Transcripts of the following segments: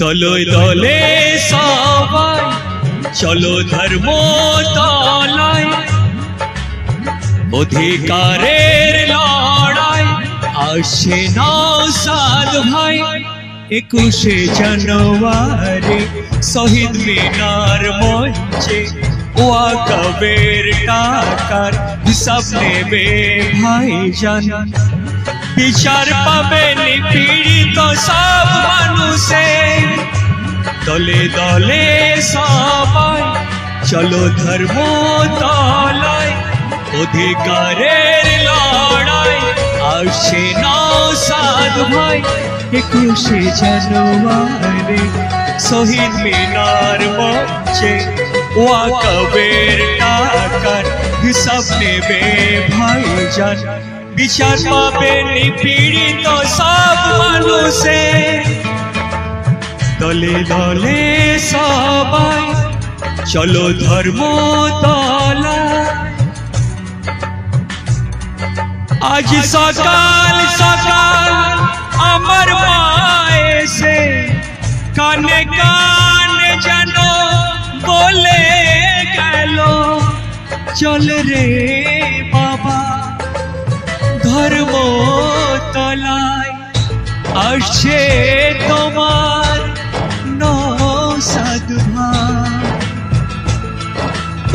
দলে দলে সবাই, চলো ধর্ম তলায়। অধিকারের লড়াই, আসে নাও সাদ ভাই। একুশে জানুয়ারি, শহীদ মিনার মঞ্চে। ওয়াকবের টাকার হিসাব নেবে ভাই জান বিচার পাবে নিপীড়িত সব মানুষে। দলে দলে সবাই, চলো ধর্ম তলায়, অধিকারের লড়াই। আসে নাও সাদ ভাই, একুশে জানুয়ারি, শহীদ মিনার মঞ্চে। ওয়াকবের টাকার হিসাব নেবে ভাই জান বিচার পাবে নিপীড়িত সব মানুষে দলে দলে সবাই চলো ধর্ম তলা আজ সকাল সকাল আমার মায়ে সে কানে কানে যেন বলে গেল চল রে বাবা ধর্ম তলায় আসছে তোমার নসাধুমা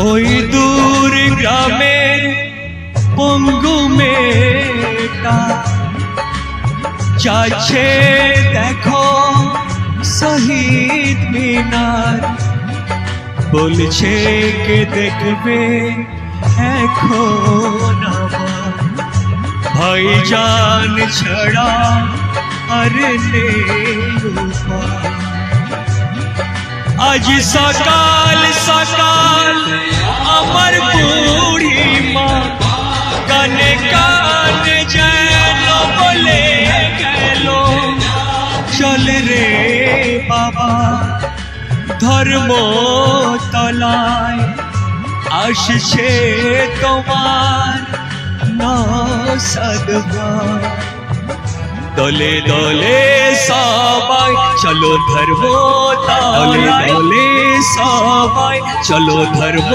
ওই দূর গ্রামের পঙ্গু মেটা যাচ্ছে দেখো শহীদ মিনার। বলছে কে দেখবে এখন আমার ভাইজান ছাড়া আর। আজ সকাল সকাল আমার বুড়ি মা কানে কানে যেন বলে গেল চল রে বাবা ধর্ম তলায় আসছে তোমার নসদবা দলে দলে সবাই চলো ধর্ম দলে দলে সবাই চলো ধর্ম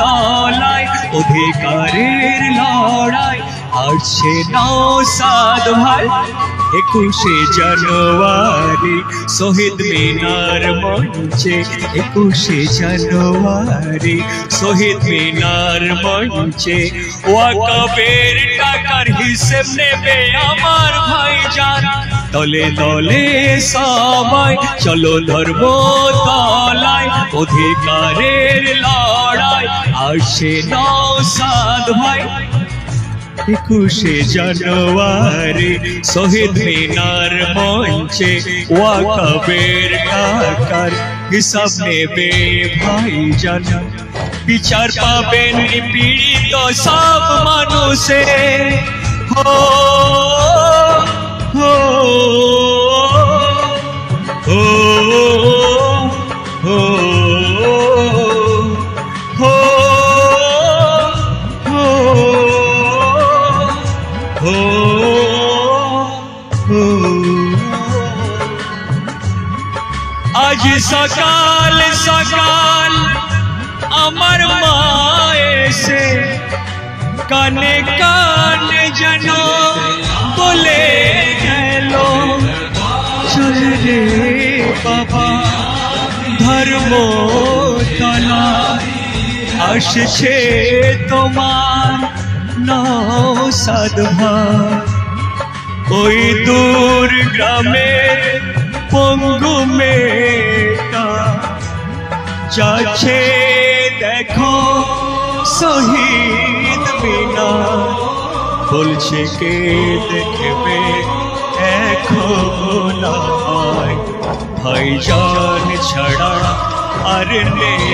তলায়। অধিকারের লড়াই আসছে নাও সাদ ভাই। একুশে জানুয়ারি, শহীদ মিনার মঞ্চে। একুশে জানুয়ারি, শহীদ মিনার মঞ্চে। ওয়াকবের টাকার হিসেব নেবে আমার ভাই জান দলে দলে সবাই, চলো ধর্ম তলায়, অধিকারের লড়াই। আসে নও সাধ ভাই। একুশে জানুয়ারি শহীদ মিনার মঞ্চে ওয়াকবের টাকার হিসাব নেবে ভাই জান বিচার পাবেন পীড়িত সব মানুষে। হো আজ সকাল সকাল আমার মায়ে সে কানে কানে যেন বলে গেল, চল রে বাবা, ধর্ম তলা, আসছে তোমার নও সাধভা ওই দূর গ্রামের পঙ্গু মেটা যাচ্ছে দেখো শহীদ বিনা বলছে কে দেখবে এখন ভাইজান ছাড়া আর নেই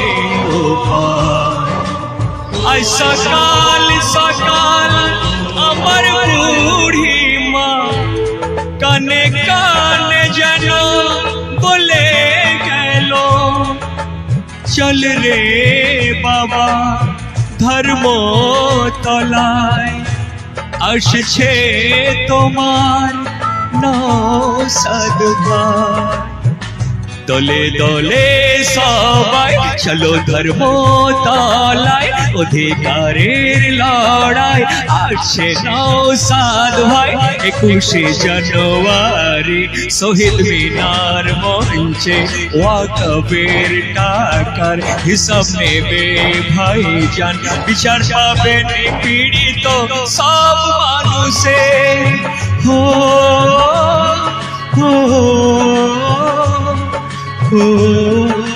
উপায়। সকাল সকাল, আমার বুড়ি মা। কানে যেন বলে গেল চল রে বাবা ধর্ম তলায় আসছে তোমার নও সদবার দলে দলে সবাই চলো ধর্ম তলায় অধিকারের লড়াই। আসছে নও সাদ ভাই, একুশে জানুয়ারি, শহীদ মিনার মঞ্চে ওয়াকবের টাকার হিসাব নেবে ভাই জান বিচার পাবেন পীড়িত সব মানুষের হো